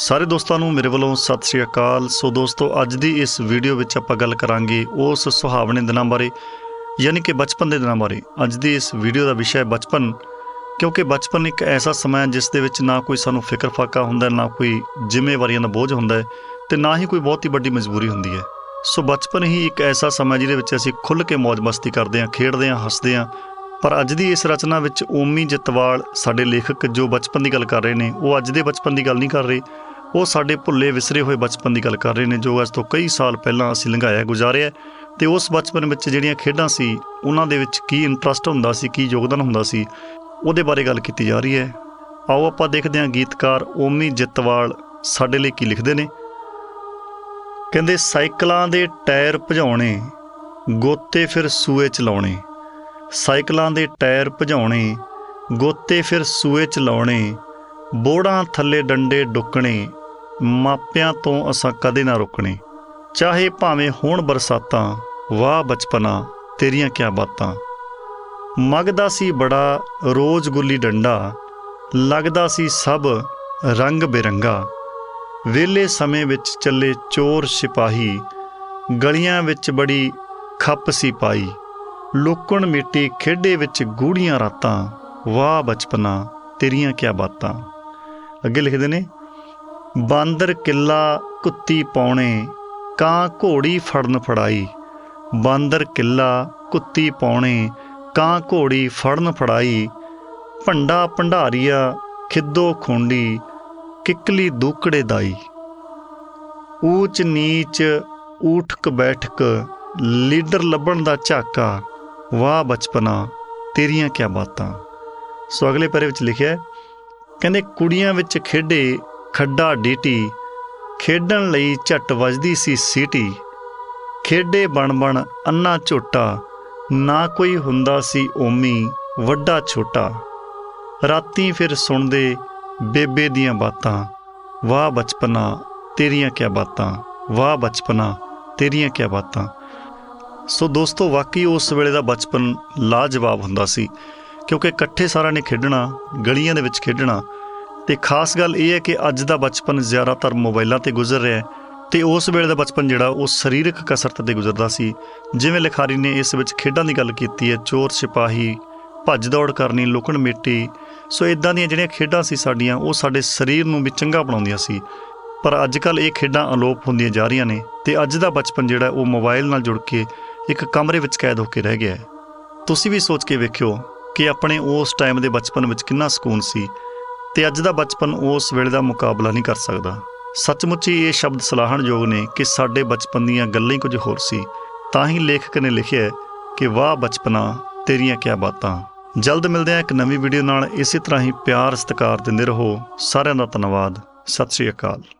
ਸਾਰੇ ਦੋਸਤਾਂ ਨੂੰ ਮੇਰੇ ਵੱਲੋਂ ਸਤਿ ਸ਼੍ਰੀ ਅਕਾਲ। ਸੋ ਦੋਸਤੋ, ਅੱਜ ਦੀ ਇਸ ਵੀਡੀਓ ਵਿੱਚ ਆਪਾਂ ਗੱਲ ਕਰਾਂਗੇ ਉਸ ਸੁਹਾਵਣੇ ਦਿਨਾਂ ਬਾਰੇ, ਯਾਨੀ ਕਿ ਬਚਪਨ ਦੇ ਦਿਨਾਂ ਬਾਰੇ। ਅੱਜ ਦੀ ਇਸ ਵੀਡੀਓ ਦਾ ਵਿਸ਼ਾ ਹੈ ਬਚਪਨ, ਕਿਉਂਕਿ ਬਚਪਨ ਇੱਕ ਐਸਾ ਸਮਾਂ ਹੈ ਜਿਸ ਦੇ ਵਿੱਚ ਨਾ ਕੋਈ ਸਾਨੂੰ ਫਿਕਰ ਫਾਕਾ ਹੁੰਦਾ ਨਾ ਕੋਈ ਜ਼ਿੰਮੇਵਾਰੀਆਂ ਦਾ ਬੋਝ ਹੁੰਦਾ ਹੈ ਤੇ ਨਾ ਹੀ ਕੋਈ ਬਹੁਤ ਹੀ ਵੱਡੀ ਮਜਬੂਰੀ ਹੁੰਦੀ ਹੈ। ਸੋ ਬਚਪਨ ਹੀ ਇੱਕ ਐਸਾ ਸਮਾਂ ਜਿਹਦੇ ਵਿੱਚ ਅਸੀਂ ਖੁੱਲ੍ਹ ਕੇ ਮौज ਮਸਤੀ ਕਰਦੇ ਹਾਂ, ਖੇਡਦੇ ਹਾਂ, ਹੱਸਦੇ ਹਾਂ। ਪਰ ਅੱਜ ਦੀ ਇਸ ਰਚਨਾ ਵਿੱਚ ਓਮੀ ਜਤਵਾਲ, ਸਾਡੇ ਲੇਖਕ ਜੋ ਬਚਪਨ ਦੀ ਗੱਲ ਕਰ ਰਹੇ ਨੇ, ਉਹ ਅੱਜ ਦੇ ਬਚਪਨ ਦੀ ਗੱਲ ਨਹੀਂ ਕਰ ਰਹੇ। ਉਹ ਸਾਡੇ ਭੁੱਲੇ ਵਿਸਰੇ ਹੋਏ ਬਚਪਨ ਦੀ ਗੱਲ ਕਰ ਰਹੇ ਨੇ, ਜੋ ਅੱਜ ਤੋਂ ਕਈ ਸਾਲ ਪਹਿਲਾਂ ਅਸੀਂ ਲੰਘਾਇਆ ਗੁਜ਼ਾਰਿਆ ਤੇ ਉਸ ਬਚਪਨ ਵਿੱਚ ਜਿਹੜੀਆਂ ਖੇਡਾਂ ਸੀ, ਉਹਨਾਂ ਦੇ ਵਿੱਚ ਕੀ ਇੰਟਰਸਟ ਹੁੰਦਾ ਸੀ, ਕੀ ਯੋਗਦਾਨ ਹੁੰਦਾ ਸੀ, ਉਹਦੇ ਬਾਰੇ ਗੱਲ ਕੀਤੀ ਜਾ ਰਹੀ ਹੈ। ਆਓ ਆਪਾਂ ਦੇਖਦੇ ਹਾਂ ਗੀਤਕਾਰ ਓਮੀ ਜਿੱਤਵਾਲ ਸਾਡੇ ਲਈ ਕੀ ਲਿਖਦੇ ਨੇ। ਕਹਿੰਦੇ, ਸਾਈਕਲਾਂ ਦੇ ਟਾਇਰ ਭਜਾਉਣੇ, ਗੋਤੇ ਫਿਰ ਸੂਏ ਚਲਾਉਣੇ। ਸਾਈਕਲਾਂ ਦੇ ਟਾਇਰ ਭਜਾਉਣੇ, ਗੋਤੇ ਫਿਰ ਸੂਏ ਚਲਾਉਣੇ। ਬੋੜਾਂ ਥੱਲੇ ਡੰਡੇ ਡੁੱਕਣੇ। ਮਾਪਿਆਂ ਤੋਂ ਅਸਾਂ ਕਦੇ ਨਾ ਰੁਕਣੇ। ਚਾਹੇ ਭਾਵੇਂ ਹੋਣ ਬਰਸਾਤਾਂ, ਵਾਹ ਬਚਪਨਾ, ਤੇਰੀਆਂ ਕਿਆ ਬਾਤਾਂ। ਮਗਦਾ ਸੀ ਬੜਾ ਰੋਜ਼ ਗੁੱਲੀ ਡੰਡਾ, ਲੱਗਦਾ ਸੀ ਸਭ ਰੰਗ ਬਿਰੰਗਾ। ਵੇਲੇ ਸਮੇਂ ਵਿੱਚ ਚੱਲੇ ਚੋਰ ਸਿਪਾਹੀ, ਗਲੀਆਂ ਵਿੱਚ ਬੜੀ ਖੱਪ ਸੀ ਪਾਈ ਲੁਕਣ ਮਿੱਟੀ ਖੇਡੇ ਵਿੱਚ ਗੂੜੀਆਂ ਰਾਤਾਂ, ਵਾਹ ਬਚਪਨਾ, ਤੇਰੀਆਂ ਕਿਆ ਬਾਤਾਂ। ਅੱਗੇ ਲਿਖਦੇ ਨੇ ਬਾਂਦਰ ਕਿੱਲਾ ਕੁੱਤੀ ਪਾਉਣੇ ਕਾਂ ਘੋੜੀ ਫੜਨ ਫੜਾਈ। ਬਾਂਦਰ ਕਿੱਲਾ ਕੁੱਤੀ ਪਾਉਣੇ ਕਾਂ ਘੋੜੀ ਫੜਨ ਫੜਾਈ। ਭੰਡਾ ਭੰਡਾਰੀਆ ਖਿੱਦੋ ਖੁੰਡੀ, ਕਿੱਕਲੀ ਦੂਕੜੇ ਦਾਈ। ਊਚ ਨੀਚ ਊਠਕ ਬੈਠਕ, ਲੀਡਰ ਲੱਭਣ ਦਾ ਝਾਕਾ, ਵਾਹ ਬਚਪਨਾ, ਤੇਰੀਆਂ ਕਿਆ ਬਾਤਾਂ। ਸੋ ਅਗਲੇ ਪੈਰੇ ਵਿੱਚ ਲਿਖਿਆ ਕਹਿੰਦੇ ਕੁੜੀਆਂ ਵਿੱਚ ਖੇਡੇ ਖੱਡਾ ਡੀਟੀ ਖੇਡਣ ਲਈ ਝੱਟ ਵੱਜਦੀ ਸੀ ਸੀਟੀ। ਖੇਡੇ ਬਣ ਬਣ ਅੰਨਾ ਝੋਟਾ, ਨਾ ਕੋਈ ਹੁੰਦਾ ਸੀ ਓਮੀ, ਵੱਡਾ ਛੋਟਾ। ਰਾਤੀ ਫਿਰ ਸੁਣਦੇ ਬੇਬੇ ਦੀਆਂ ਬਾਤਾਂ, ਵਾਹ ਬਚਪਨਾ, ਤੇਰੀਆਂ ਕਿਆ ਬਾਤਾਂ, ਵਾਹ ਬਚਪਨਾ, ਤੇਰੀਆਂ ਕਿਆ ਬਾਤਾਂ। ਸੋ ਦੋਸਤੋ, ਵਾਕਈ ਉਸ ਵੇਲੇ ਦਾ ਬਚਪਨ ਲਾਜਵਾਬ ਹੁੰਦਾ ਸੀ, ਕਿਉਂਕਿ ਇਕੱਠੇ ਸਾਰਿਆਂ ਨੇ ਖੇਡਣਾ, ਗਲੀਆਂ ਦੇ ਵਿੱਚ ਖੇਡਣਾ ਤੇ ਖਾਸ ਗੱਲ ਇਹ ਹੈ ਕਿ ਅੱਜ ਦਾ ਬਚਪਨ ਜ਼ਿਆਦਾਤਰ ਮੋਬਾਈਲਾਂ ਤੇ ਗੁਜ਼ਰ ਰਿਹਾ ਹੈ ਤੇ ਉਸ ਵੇਲੇ ਦਾ ਬਚਪਨ ਜਿਹੜਾ ਉਹ ਸਰੀਰਕ ਕਸਰਤ ਤੇ ਗੁਜ਼ਰਦਾ ਸੀ। ਜਿਵੇਂ ਲਿਖਾਰੀ ਨੇ ਇਸ ਵਿੱਚ ਖੇਡਾਂ ਦੀ ਗੱਲ ਕੀਤੀ ਹੈ, ਚੋਰ, ਸਿਪਾਹੀ, ਭੱਜ ਦੌੜ ਕਰਨੀ, ਲੁਕਣ ਮਿੱਟੀ, ਸੋ ਇਦਾਂ ਦੀਆਂ ਜਿਹੜੀਆਂ ਖੇਡਾਂ ਸੀ ਸਾਡੀਆਂ, ਉਹ ਸਾਡੇ ਸਰੀਰ ਨੂੰ ਵੀ ਚੰਗਾ ਬਣਾਉਂਦੀਆਂ ਸੀ। ਪਰ ਅੱਜ ਕੱਲ ਇਹ ਖੇਡਾਂ ਅਲੋਪ ਹੁੰਦੀਆਂ ਜਾ ਰਹੀਆਂ ਨੇ ਤੇ ਅੱਜ ਦਾ ਬਚਪਨ ਜਿਹੜਾ ਉਹ ਮੋਬਾਈਲ ਨਾਲ ਜੁੜ ਕੇ ਇੱਕ ਕਮਰੇ ਵਿੱਚ ਕੈਦ ਹੋ ਕੇ ਰਹਿ ਗਿਆ ਹੈ। ਤੁਸੀਂ ਵੀ ਸੋਚ ਕੇ ਵੇਖਿਓ ਕਿ ਆਪਣੇ ਉਸ ਟਾਈਮ ਦੇ ਬਚਪਨ ਵਿੱਚ ਕਿੰਨਾ ਸਕੂਨ ਸੀ। ਤੇ ਅੱਜ ਦਾ ਬਚਪਨ ਉਸ ਵੇਲੇ ਦਾ ਮੁਕਾਬਲਾ ਨਹੀਂ ਕਰ ਸਕਦਾ। ਸੱਚਮੁੱਚ ਹੀ ਇਹ ਸ਼ਬਦ ਸਲਾਹਣਯੋਗ ਨੇ ਕਿ ਸਾਡੇ ਬਚਪਨ ਦੀਆਂ ਗੱਲਾਂ ਹੀ ਕੁਝ ਹੋਰ ਸੀ। ਤਾਂ ਹੀ ਲੇਖਕ ਨੇ ਲਿਖਿਆ ਕਿ, ਵਾਹ ਬਚਪਨਾ, ਤੇਰੀਆਂ ਕਿਆ ਬਾਤਾਂ। ਜਲਦ ਮਿਲਦੇ ਹਾਂ ਇੱਕ ਨਵੀਂ ਵੀਡੀਓ ਨਾਲ। ਇਸੇ ਤਰ੍ਹਾਂ ਹੀ ਪਿਆਰ ਸਤਿਕਾਰ ਦਿੰਦੇ ਰਹੋ। ਸਾਰਿਆਂ ਦਾ ਧੰਨਵਾਦ। ਸਤਿ ਸ਼੍ਰੀ ਅਕਾਲ।